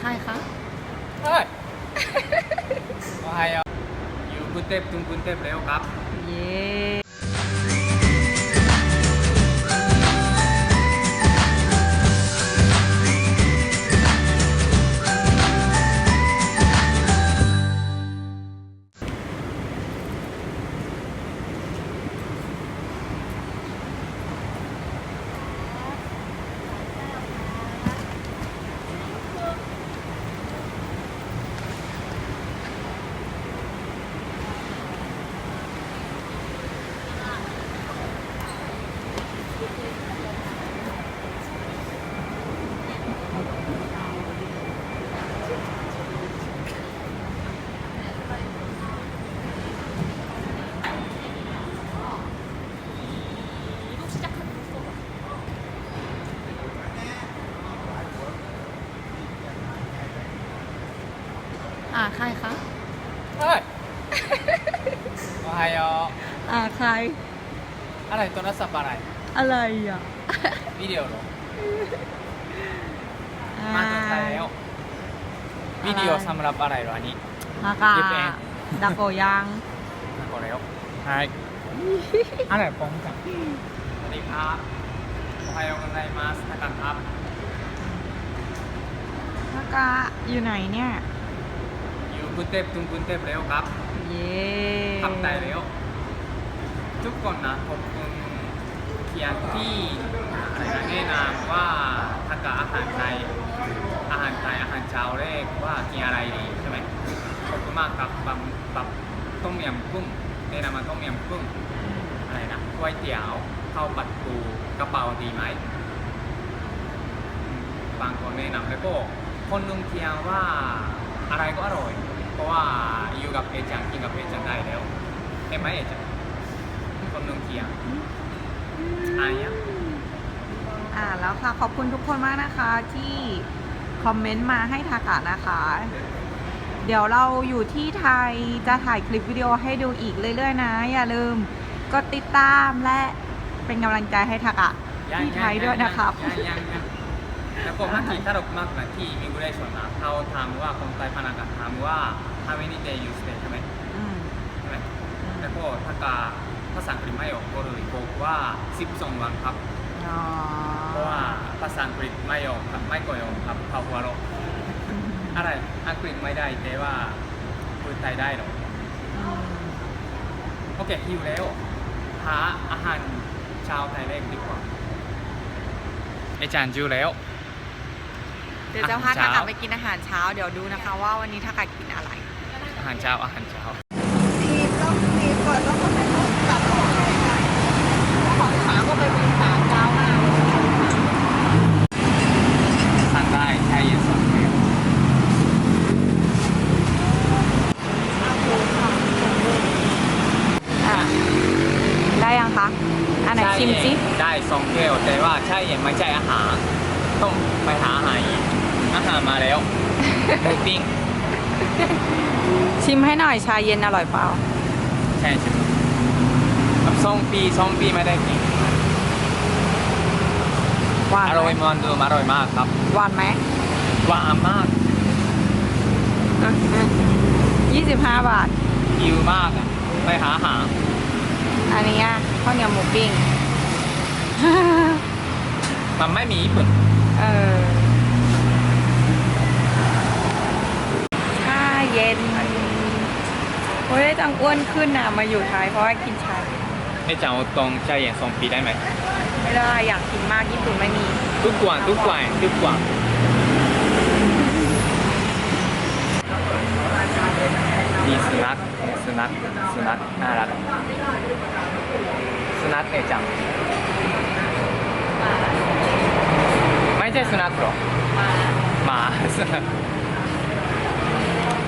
ใครคะ เฮ้ยโอไฮโออยู่กรุงเทพถึงกรุงเทพแล้วครับ เย้ อ่าใครคะเฮ้ยโอไฮโออ่าใคร อะไรโทรศัพท์อะไรอะไรอะวิดีโอเหรอมาถึงไทยแล้ววิดีโอสำหรับอะไรเหรออันนี้ ฮากาเก็บเอง ดักโกยัง มาก่อนแล้วใช่อะไรปองจังสวัสดีครับโอไฮโอกันไดมาสนะครับครับฮากาอยู่ไหนเนี่ยอยู่ก รุงเทพถึงกรุงเทพแล้วครับเย้ทำได้แล้ว ทุกคนนะผมคุณเขียนที่อะไรนะแนะนำว่าถ้าเกิดอาหารไทยอาหารไทยอาหารเช้าแรกว่ากินอะไรดีใช่ไหมขอบคุณมากครับบับบับต้มยำกุ้งแนะนำมาต้มยำกุ้งอะไรนะก๋วยเตี๋ยวข้าวผัดปูกระเป๋าดีไหมอืมบางคนแนะนำแล้วก็คนนึงเทียงว่าอะไรก็อร่อยเพ ราะว่าอยู่กับเอจังกินกับเอจังได้แล้วเห็นไหมเอจังคนนึงเทียงอายะอ่าแล้วค่ะ ขอบคุณทุกคนมากนะคะที่คอมเมนต์มาให้ทากะนะคะ เดี๋ยวเราอยู่ที่ไทยจะถ่ายคลิปวิดีโอให้ดูอีกเรื่อยๆนะ อย่าลืมกดติดตามและเป็นกำลังใจให้ทากะที่ไทยด้วยนะครับยังยังยังแล้วก็เมื่อกี้ตลกมากนะที่อิมิเกเรชันนะเขาถามว่าคนไทยพนักงานถามว่า how many day you stay ใช่ไหมอืมใช่ไหมแล้วก็ถ้ากาภาษาอังกฤษไม่ออกก็เลยบอกว่า 12 วันครับ อ๋อเพราะว่าภาษาอังกฤษไม่ออกครับไม่ก่อยออกครับเขาหัวเราะอะไรอังกฤษไม่ได้แต่ว่าพูดไทยได้หรออืมโอเคหิวแล้วหาอาหารเช้าไทยแรกดีกว่าไอจานจิวแล้ว เดี๋ยวจะพาอาหารทาเช้ากะไปกินอาหารเช้า เดี๋ยวดูนะคะ ว่าวันนี้ทากะกินอะไร อาหารเช้าอาหารเช้าทีต้องทีก่อนต้องก็ไม่ต้องกลับของของขาก็ไปเป็นสามเจ้ามากสั่งได้ใช้เย็นสองแก้วอะได้ยังคะ อันไหนชิมซิได้สองแก้วแต่ว่าใช่เย็นไม่ใช่อาหาร ต้องไปหาอาหารอีกอาหารมาแล้วหมูปิ้ง ชิมให้หน่อยชาเย็นอร่อยเปล่า ใช่ใช่กับสองปีสองปีไม่ได้กินหวานอไหร่อมยมันเดิมอร่อยมากครับหวานไหมหวานมากยี่สิบห้าบาทหิวมากอะไปหาอาหารอันนี้อะข้าวเหนียวหมูปิ้ง มันไม่มีญี่ปุ่น เออชาเย็นโอ้ย จังอ้วนขึ้นอะมาอยู่ไทยเพราะว่ากินชาไอ้เจ้าตรงใช่เย็นสองปีได้ไหมไม่ได้อยากกินมากญี่ปุ่นไม่มีทุกวันทุกวันทุกวันมีสุนัขสุนัขสุนัขน่ารักสุนัขเอจังไม่ใช่สุนัขหรอหมาสุนัข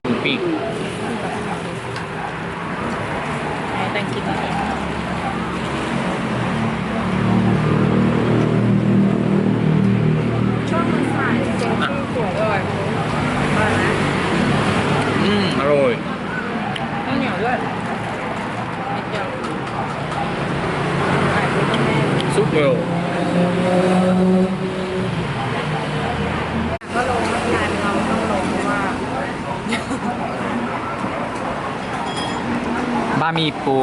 หมูปิ้งให้แตงกิ นอะไร ช่วงมันสายจริงๆที่สวยด้วยมานะ อืมอร่อย ข้าวเหนียวด้วยนิดเดียวไข่ด้วยแม่ ซุปเร็ว ก็ลงมาทานเราต้อง ห มี่ปู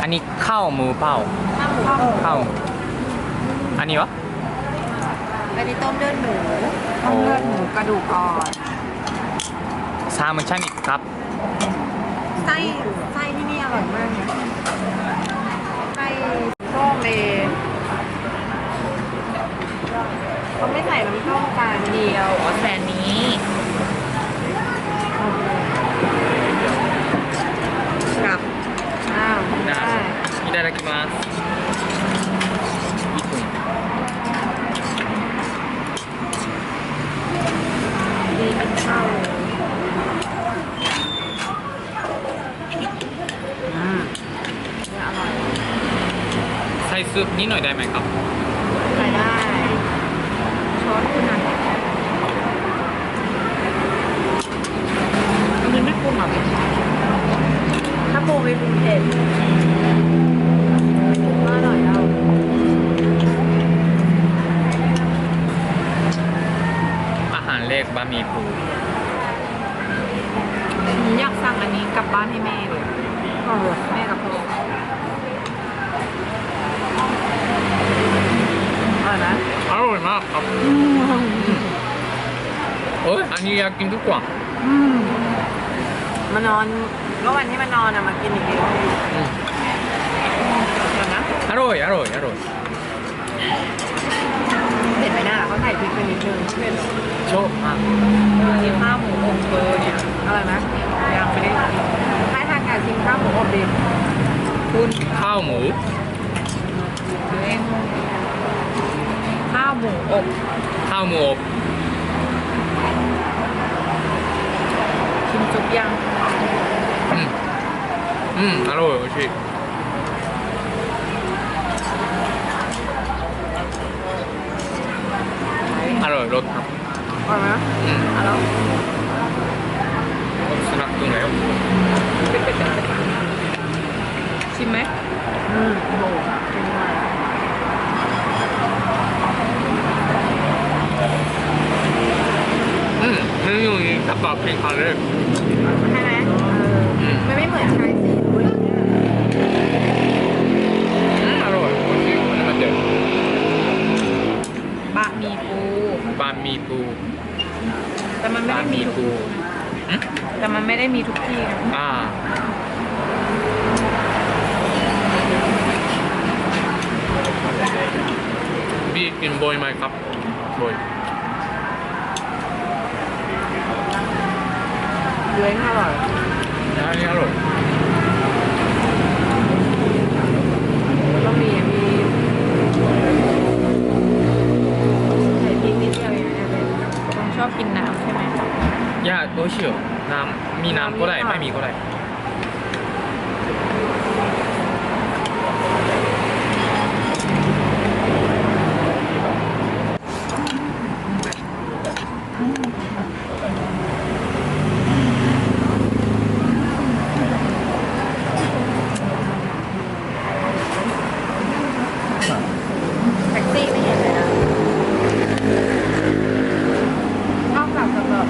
อันนี้ข้าวหมูเปล่าข้าวหมูอบข้าวอันนี้วะ อันนี้ต้มเลือดหมูต้มเลือดหมูกระดูกอ่อนซามันชันอีกครับไส้ไส้ที่นี่อร่อยมากนะไส้โส้มเลเขาไม่ใส่น้ำส้มกันเดียวอ๋อแต่อันนี้ ただきます。サイ2のだイ กลับบ้านให้แม่เลยแม่กับพ่ออร่อยไหมอร่อยมากครับเอ้ยอันนี้อยากกินทุกวันอืมมานอนก็วันที่มานอนอะมากินอีกทีอืมเดี๋ยวนะอร่อยอร่อยอร่อย เผ็ดไปหน้าเขาใส่พริกไปนิดนึงเผ็ดหรอชอบมากชิมข้าวหมูอบเบอร์เนี่ยอร่อยไหมยังไม่ได้ชิมให้ทางการชิมข้าวหมูอบดิคุณข้าวหมูดูเองข้าวหมูอบข้าวหมูอบชิมจุกยังอืมอืมอร่อยโอชิอร่อยรสครับ อร่อยไหม อืม อร่อย สนับตรงไหนครับ ชิมไหมอืมโหชิมหน่อย อืมเมนูนี้ ถ้าบอกเป็นครั้งแรกใช่ไหมอืมมันไม่เหมือนชายสีด้วยอืมอร่อยโอชิอันนี้มันเด็ดบะหมี่ปู บะหมี่ปูแต่มันไม่บะได้หมีมี่ทุกปูอืมแต่มันไม่ได้มีทุกที่นะอ่า พี่กินบ่อยไหมครับบ่อย เลื้อยอร่อยอันนี้อร่อยแล้วก็มีมีใส่พริกนิดเดียวเองนะเป็นคนชอบกินน้ำใช่ไหม ยาโอชิโอน้ำมีน้ำก็ได้ไม่มีก็ได้ แท็กซี่ไม่เห็นเลยนะนอกจากจะแบบ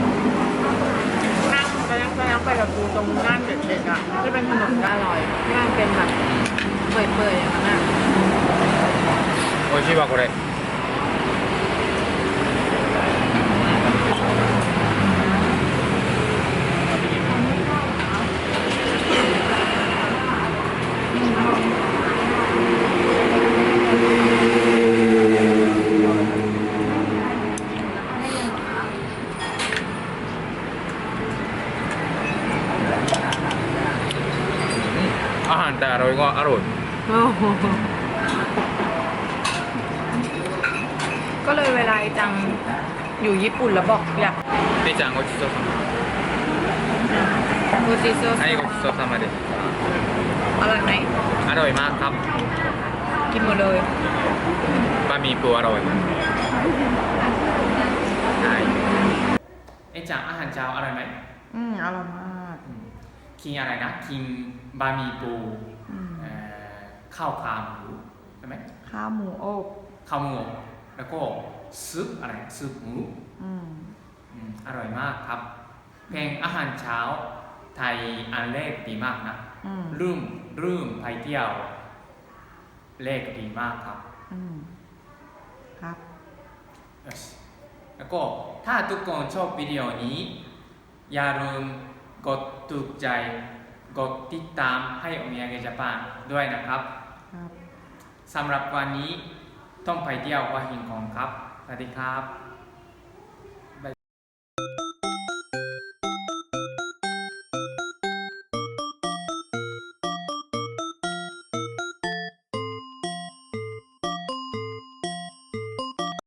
นั่งไปนั่งไปนั่งไปกับกูตรงย่านเด็กๆอะที่เป็นถนนก็อร่อยที่มันเป็นแบบเปื่อยๆอย่างนั้นอะ โอชิวะこれอาหารแต่อร่อยก็อร่อย ก็เลยเวลาไอ้จังอยู่ญี่ปุ่นแล้วบอกอยาก เดจังごちそうさま โกจิโซ はいごちそうさまです อร่อยไหม อร่อยมากครับ กินหมดเลย บะหมี่ปูอร่อยใช่เอ๊ะจังอาหารเช้าอร่อยไหม อืมอร่อยมาก กินอะไรนะกินบะหมี่ปู อืม เอ่อข้าวขาหมูใช่ไหม ข้าวหมูอบ ข้าวหมูอบ แล้วก็ซุปอะไรซุปหมูอืมอืมอร่อยมากครับ เพลงอาหารเช้าไทยอันแรกดีมากนะอืมลืมลืมไปเที่ยวเลขดีมากครับ อืมครับよしแล้วก็ถ้าทุกคนชอบวิดีโอนี้ อย่าลืมกดถูกใจ กดติดตามให้โอมิยาเกะญี่ปุ่นด้วยนะครับครับ สำหรับวันนี้ ต้องไปเที่ยวหัวหินของครับ สวัสดีครับ